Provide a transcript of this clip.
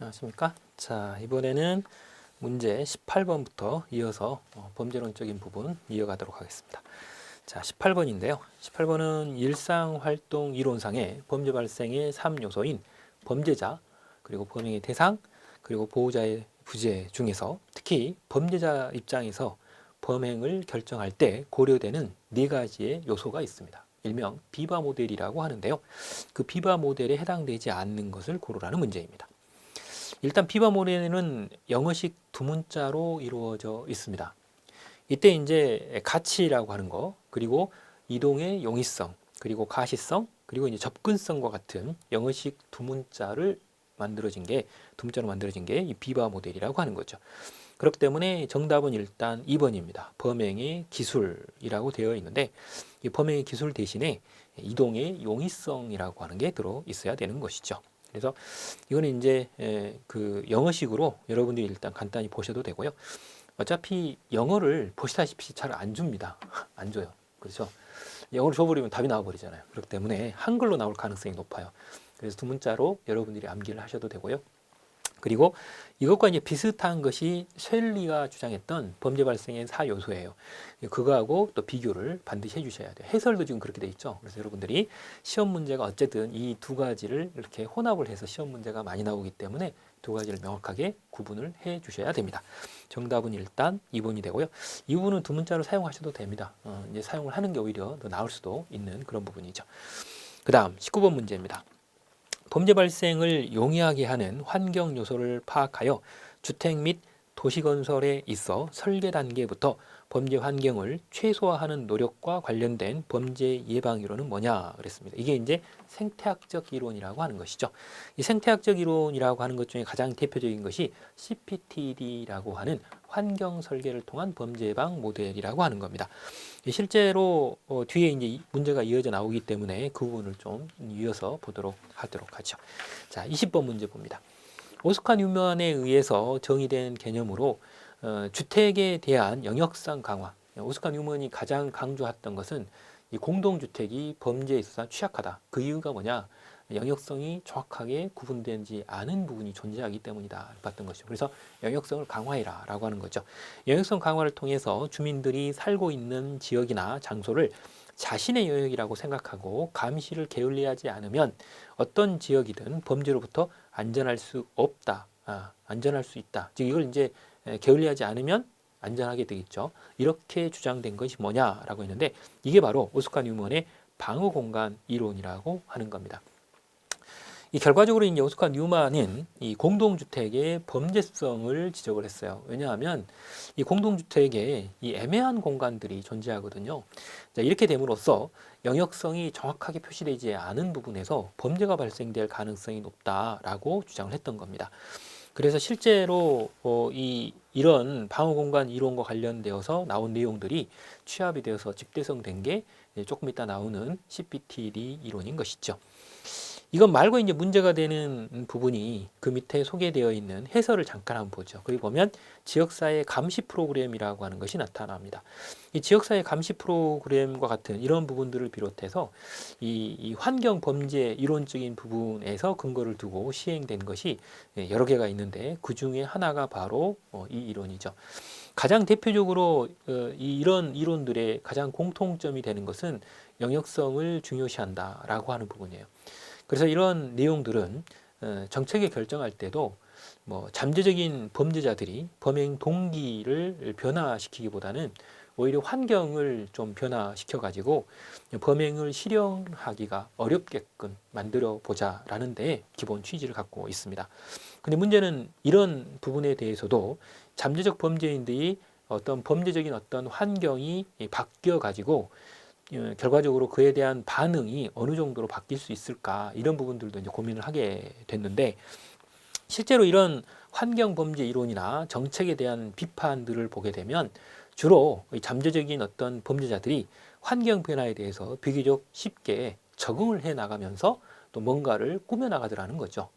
안녕하십니까? 자, 이번에는 문제 18번부터 이어서 어, 범죄론적인 부분 이어가도록 하겠습니다. 자, 18번인데요. 18번은 일상활동 이론상의 범죄 발생의 3요소인 범죄자, 그리고 범행의 대상, 그리고 보호자의 부재 중에서 특히 범죄자 입장에서 범행을 결정할 때 고려되는 네 가지의 요소가 있습니다. 일명 비바 모델이라고 하는데요. 그 비바 모델에 해당되지 않는 것을 고르라는 문제입니다. 일단 비바 모델은 영어식 두 문자로 이루어져 있습니다. 이때 이제 가치라고 하는 거, 그리고 이동의 용이성, 그리고 가시성, 그리고 이제 접근성과 같은 영어식 두 문자를 만들어진 게, 두 문자로 만들어진 게 이 비바 모델이라고 하는 거죠. 그렇기 때문에 정답은 일단 2번입니다. 범행의 기술이라고 되어 있는데, 이 범행의 기술 대신에 이동의 용이성이라고 하는 게 들어 있어야 되는 것이죠. 그래서 이거는 이제 에, 그 영어식으로 여러분들이 일단 간단히 보셔도 되고요. 어차피 영어를 보시다시피 잘 안 줍니다. 안 줘요. 그렇죠? 영어를 줘버리면 답이 나와버리잖아요. 그렇기 때문에 한글로 나올 가능성이 높아요. 그래서 두 문자로 여러분들이 암기를 하셔도 되고요. 그리고 이것과 이제 비슷한 것이 셀리가 주장했던 범죄 발생의 사 요소예요. 그거하고 또 비교를 반드시 해주셔야 돼요. 해설도 지금 그렇게 돼 있죠. 그래서 여러분들이 시험 문제가 어쨌든 이 두 가지를 이렇게 혼합을 해서 시험 문제가 많이 나오기 때문에 두 가지를 명확하게 구분을 해 주셔야 됩니다. 정답은 일단 2번이 되고요. 2번은 두 문자로 사용하셔도 됩니다. 어, 이제 사용을 하는 게 오히려 더 나을 수도 있는 그런 부분이죠. 그 다음 19번 문제입니다. 범죄 발생을 용이하게 하는 환경 요소를 파악하여 주택 및 도시 건설에 있어 설계 단계부터 범죄 환경을 최소화하는 노력과 관련된 범죄 예방 이론은 뭐냐 그랬습니다. 이게 이제 생태학적 이론이라고 하는 것이죠. 이 생태학적 이론이라고 하는 것 중에 가장 대표적인 것이 CPTD라고 하는 환경 설계를 통한 범죄 예방 모델이라고 하는 겁니다. 실제로 어, 뒤에 이제 문제가 이어져 나오기 때문에 그 부분을 좀 이어서 보도록 하도록 하죠. 자, 20번 문제 봅니다. 오스카 뉴먼에 의해서 정의된 개념으로 어, 주택에 대한 영역상 강화. 오스카 뉴먼이 가장 강조했던 것은 이 공동주택이 범죄에 있어서 취약하다. 그 이유가 뭐냐? 영역성이 정확하게 구분되지 않은 부분이 존재하기 때문이다. 봤던 것이죠. 그래서 영역성을 강화해라 라고 하는 거죠. 영역성 강화를 통해서 주민들이 살고 있는 지역이나 장소를 자신의 영역이라고 생각하고 감시를 게을리하지 않으면 어떤 지역이든 범죄로부터 안전할 수 없다. 아, 안전할 수 있다. 즉 이걸 이제 게을리하지 않으면 안전하게 되겠죠. 이렇게 주장된 것이 뭐냐라고 했는데 이게 바로 오스카 뉴먼의 방어 공간 이론이라고 하는 겁니다. 이 결과적으로 이제 오스카 뉴만은 이 공동주택의 범죄성을 지적을 했어요. 왜냐하면 이 공동주택에 이 애매한 공간들이 존재하거든요. 자, 이렇게 됨으로써 영역성이 정확하게 표시되지 않은 부분에서 범죄가 발생될 가능성이 높다라고 주장을 했던 겁니다. 그래서 실제로 어, 이 이런 방어 공간 이론과 관련되어서 나온 내용들이 취합이 되어서 집대성된 게 조금 이따 나오는 CPTD 이론인 것이죠. 이것 말고 이제 문제가 되는 부분이 그 밑에 소개되어 있는 해설을 잠깐 한번 보죠. 거기 보면 지역사회 감시 프로그램이라고 하는 것이 나타납니다. 이 지역사회 감시 프로그램과 같은 이런 부분들을 비롯해서 이, 이 환경 범죄 이론적인 부분에서 근거를 두고 시행된 것이 예, 여러 개가 있는데 그 중에 하나가 바로 어, 이 이론이죠. 가장 대표적으로 어, 이런 이론들의 가장 공통점이 되는 것은 영역성을 중요시한다라고 하는 부분이에요. 그래서 이런 내용들은 어, 정책을 결정할 때도 뭐 잠재적인 범죄자들이 범행 동기를 변화시키기보다는 오히려 환경을 좀 변화시켜 가지고 범행을 실현하기가 어렵게끔 만들어 보자라는 데 기본 취지를 갖고 있습니다. 근데 문제는 이런 부분에 대해서도 잠재적 범죄인들이 어떤 범죄적인 어떤 환경이 바뀌어 가지고 어, 결과적으로 그에 대한 반응이 어느 정도로 바뀔 수 있을까 이런 부분들도 이제 고민을 하게 됐는데 실제로 이런 환경 범죄 이론이나 정책에 대한 비판들을 보게 되면 주로 잠재적인 어떤 범죄자들이 환경 변화에 대해서 비교적 쉽게 적응을 해 나가면서 또 뭔가를 꾸며 나가더라는 거죠.